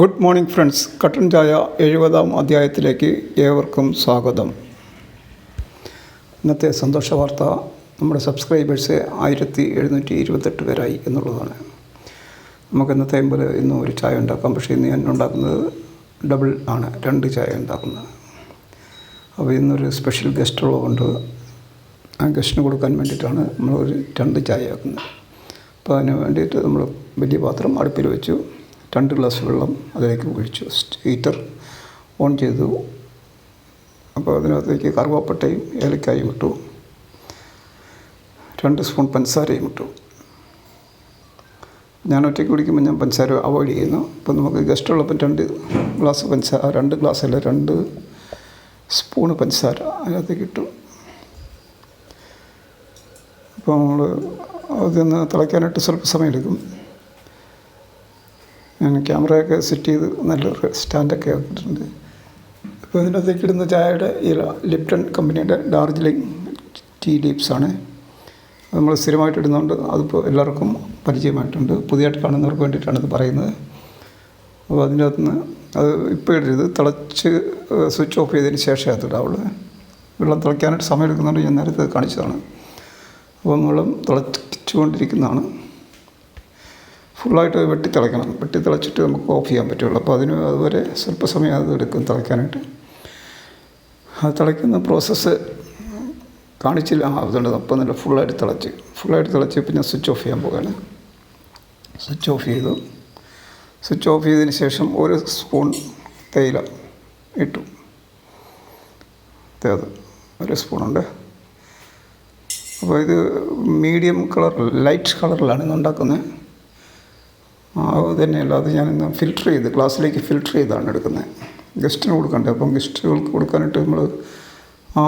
Good morning friends. കട്ടൻ ചായ എഴുപതാം അധ്യായത്തിലേക്ക് ഏവർക്കും സ്വാഗതം. ഇന്നത്തെ സന്തോഷ വാർത്ത നമ്മുടെ സബ്സ്ക്രൈബേഴ്സ് ആയിരത്തി എഴുന്നൂറ്റി ഇരുപത്തെട്ട് പേരായി എന്നുള്ളതാണ്. നമുക്ക് ഇന്നത്തെ അമ്പത് ഇന്ന് ഒരു ചായ ഉണ്ടാക്കാം. പക്ഷേ ഇന്ന് ഞാൻ ഉണ്ടാക്കുന്നത് ഡബിൾ ആണ്. രണ്ട് ചായ ഉണ്ടാക്കുന്നത്. അപ്പോൾ ഇന്നൊരു സ്പെഷ്യൽ ഗസ്റ്റ് ഉള്ളതുകൊണ്ട് ആ ഗസ്റ്റിന് കൊടുക്കാൻ വേണ്ടിയിട്ടാണ് നമ്മളൊരു രണ്ട് ചായ ആക്കുന്നത്. അപ്പോൾ അതിന് വേണ്ടിയിട്ട് നമ്മൾ വലിയ പാത്രം അടുപ്പിൽ വെച്ചു. രണ്ട് ഗ്ലാസ് വെള്ളം അതിലേക്ക് ഒഴിച്ചു. ഹീറ്റർ ഓൺ ചെയ്തു. അപ്പോൾ അതിനകത്തേക്ക് കറുവാപ്പട്ടയും ഏലക്കായും ഇട്ടു. രണ്ട് സ്പൂൺ പഞ്ചസാരയും ഇട്ടു. ഞാൻ ഒറ്റയ്ക്ക് കുടിക്കുമ്പോൾ ഞാൻ പഞ്ചസാര അവോയ്ഡ് ചെയ്യുന്നു. അപ്പോൾ നമുക്ക് ഗസ്റ്റ് ഉള്ളപ്പോൾ രണ്ട് ഗ്ലാസ് പഞ്ചസാര രണ്ട് ഗ്ലാസ് അല്ല രണ്ട് സ്പൂണ് പഞ്ചസാര അതിനകത്തേക്ക് ഇട്ടു. അപ്പോൾ നമ്മൾ അതൊന്ന് തിളയ്ക്കാനായിട്ട് സ്വല്പ സമയമെടുക്കും. ഞാൻ ക്യാമറയൊക്കെ സെറ്റ് ചെയ്ത് നല്ലൊരു സ്റ്റാൻഡൊക്കെ ആക്കിയിട്ടുണ്ട്. അപ്പോൾ ഇതിനകത്തേക്ക് ഇടുന്ന ചായയുടെ ഇല ലിപ്റ്റൺ കമ്പനിയുടെ ഡാർജിലിംഗ് ടീ ലീപ്സാണ് നമ്മൾ സ്ഥിരമായിട്ട് ഇടുന്നുണ്ട് അതിപ്പോൾ എല്ലാവർക്കും പരിചയമായിട്ടുണ്ട്. പുതിയതായിട്ട് കാണുന്നവർക്ക് വേണ്ടിയിട്ടാണ് ഇത് പറയുന്നത്. അപ്പോൾ അതിന്റെ അത് ഇപ്പോൾ ഇടരുത്. തിളച്ച് സ്വിച്ച് ഓഫ് ചെയ്തതിന് ശേഷമേ അത് ഇടാവുള്ളൂ. വെള്ളം തിളയ്ക്കാനായിട്ട് സമയം എടുക്കുന്നുണ്ട് ഞാൻ നേരത്തെ കാണിച്ചതാണ്. അപ്പോൾ വെള്ളം തിളച്ചുകൊണ്ടിരിക്കുന്നതാണ് ഫുള്ളായിട്ട് വെട്ടി തിളയ്ക്കണം വെട്ടി തിളച്ചിട്ട് നമുക്ക് ഓഫ് ചെയ്യാൻ പറ്റുള്ളൂ. അപ്പോൾ അതിന് അതുവരെ സ്വല്പ സമയം അത് എടുക്കും തിളയ്ക്കാനായിട്ട്. അത് തിളയ്ക്കുന്ന പ്രോസസ്സ് കാണിച്ചില്ല. ആ അതുകൊണ്ട് അപ്പം നല്ല ഫുള്ളായിട്ട് തിളച്ച്. ഫുള്ളായിട്ട് തിളച്ച് പിന്നെ സ്വിച്ച് ഓഫ് ചെയ്യാൻ പോവുകയാണ്. സ്വിച്ച് ഓഫ് ചെയ്തു. സ്വിച്ച് ഓഫ് ചെയ്തതിന് ശേഷം ഒരു സ്പൂൺ തേയില ഇട്ടു. തേത്. ഒരു സ്പൂണുണ്ട് അപ്പോൾ ഇത് മീഡിയം കളർ ലൈറ്റ് കളറിലാണ് ഇന്ന് ഉണ്ടാക്കുന്നത്. അത് തന്നെയല്ല. അത് ഞാനിന്ന് ഫിൽട്ടർ ചെയ്ത് ക്ലാസ്സിലേക്ക് ഫിൽട്ടർ ചെയ്താണ് എടുക്കുന്നത്. ഗസ്റ്റിന് കൊടുക്കണ്ടേ? അപ്പം ഗസ്റ്റുകൾക്ക് കൊടുക്കാനായിട്ട് നമ്മൾ ആ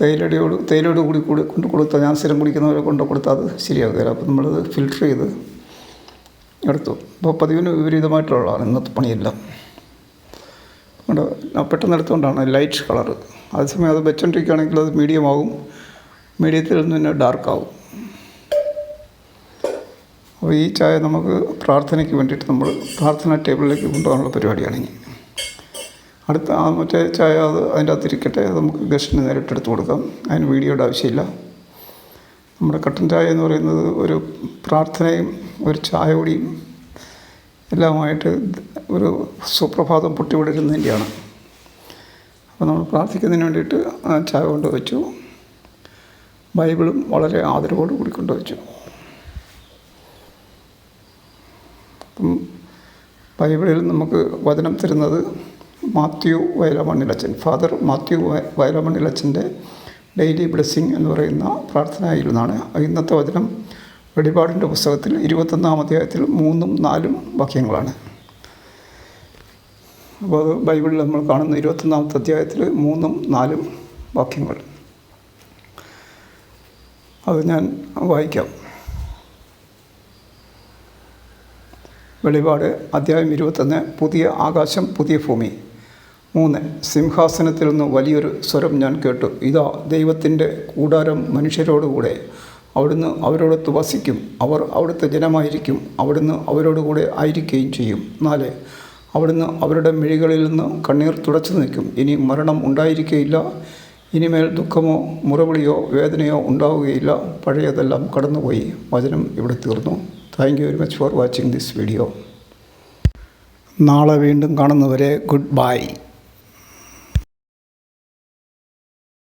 തേയിലയോട് തേയിലയോട് കൂടി കൂടി കൊണ്ട് കൊടുത്താൽ ഞാൻ സ്ഥിരം കുടിക്കുന്നവരെ കൊണ്ട് കൊടുത്താൽ അത് ശരിയാകുകയില്ല അപ്പം നമ്മളത് ഫിൽട്ടർ ചെയ്ത് എടുത്തു. അപ്പോൾ പതിവിന് വിപരീതമായിട്ടുള്ളതാണ് ഇന്നത്തെ പണിയെല്ലാം. അതുകൊണ്ട് പെട്ടെന്ന് എടുത്തുകൊണ്ടാണ് ലൈറ്റ് കളർ അതേസമയം അത് വെച്ചോണ്ടിരിക്കുകയാണെങ്കിൽ അത് മീഡിയം ആകും മീഡിയത്തിൽ നിന്ന് ഡാർക്ക് ആവും. അപ്പോൾ ഈ ചായ നമുക്ക് പ്രാർത്ഥനയ്ക്ക് വേണ്ടിയിട്ട് നമ്മൾ പ്രാർത്ഥന ടേബിളിലേക്ക് കൊണ്ടുപോകാനുള്ള പരിപാടിയാണ് ഇനി. അടുത്ത ആ മറ്റേ ചായ അത് അതിന്റെ അകത്തിരിക്കട്ടെ അത് നമുക്ക് ഗസ്റ്റിന് നേരിട്ട് എടുത്ത് കൊടുക്കാം. അതിന് വീഡിയോയുടെ ആവശ്യമില്ല. നമ്മുടെ കട്ടൻ ചായ എന്ന് പറയുന്നത് ഒരു പ്രാർത്ഥനയും ഒരു ചായ കൂടിയും എല്ലാമായിട്ട് ഒരു സുപ്രഭാതം പൊട്ടിവിടരുന്നതിന്റെയാണ്. അപ്പോൾ നമ്മൾ പ്രാർത്ഥിക്കുന്നതിന് വേണ്ടിയിട്ട് ചായ കൊണ്ട് വെച്ചു. ബൈബിളും വളരെ ആദരവോട് കൂടി കൊണ്ടുവച്ചു അപ്പം ബൈബിളിൽ നമുക്ക് വചനം തരുന്നത് മാത്യു വയലമണ്ണിലച്ചൻ. ഫാദർ മാത്യു വയലമണ്ണിലച്ചന്റെ ഡെയിലി ബ്ലെസ്സിങ് എന്ന് പറയുന്ന പ്രാർത്ഥനയിലൊന്നാണ് ഇന്നത്തെ വചനം വെളിപാടിന്റെ പുസ്തകത്തിൽ ഇരുപത്തൊന്നാം അധ്യായത്തിൽ മൂന്നും നാലും വാക്യങ്ങളാണ്. അപ്പോൾ അത് ബൈബിളിൽ നമ്മൾ കാണുന്ന ഇരുപത്തൊന്നാമത്തെ അധ്യായത്തിൽ മൂന്നും നാലും വാക്യങ്ങൾ. അത് ഞാൻ വായിക്കാം. വെളിപാട് അധ്യായം ഇരുപത്തൊന്ന് പുതിയ ആകാശം പുതിയ ഭൂമി. മൂന്ന് സിംഹാസനത്തിൽ നിന്ന് വലിയൊരു സ്വരം ഞാൻ കേട്ടു. ഇതാ ദൈവത്തിന്റെ കൂടാരം മനുഷ്യരോടുകൂടെ. അവിടുന്ന് അവരോടൊത്ത് വസിക്കും. അവർ അവിടുത്തെ ജനമായിരിക്കും. അവിടുന്ന് അവരോടുകൂടെ ആയിരിക്കുകയും ചെയ്യും. നാല് അവിടുന്ന് അവരുടെ മിഴികളിൽ നിന്ന് കണ്ണീർ തുടച്ചു നിൽക്കും. ഇനി മരണം ഉണ്ടായിരിക്കുകയില്ല ഇനിമേൽ ദുഃഖമോ മുറവിളിയോ വേദനയോ ഉണ്ടാവുകയില്ല. പഴയതെല്ലാം കടന്നുപോയി. വചനം ഇവിടെ തീർന്നു. Thank you very much for watching this video. നാളെ വീണ്ടും കാണുന്നവരെ ഗുഡ് ബൈ.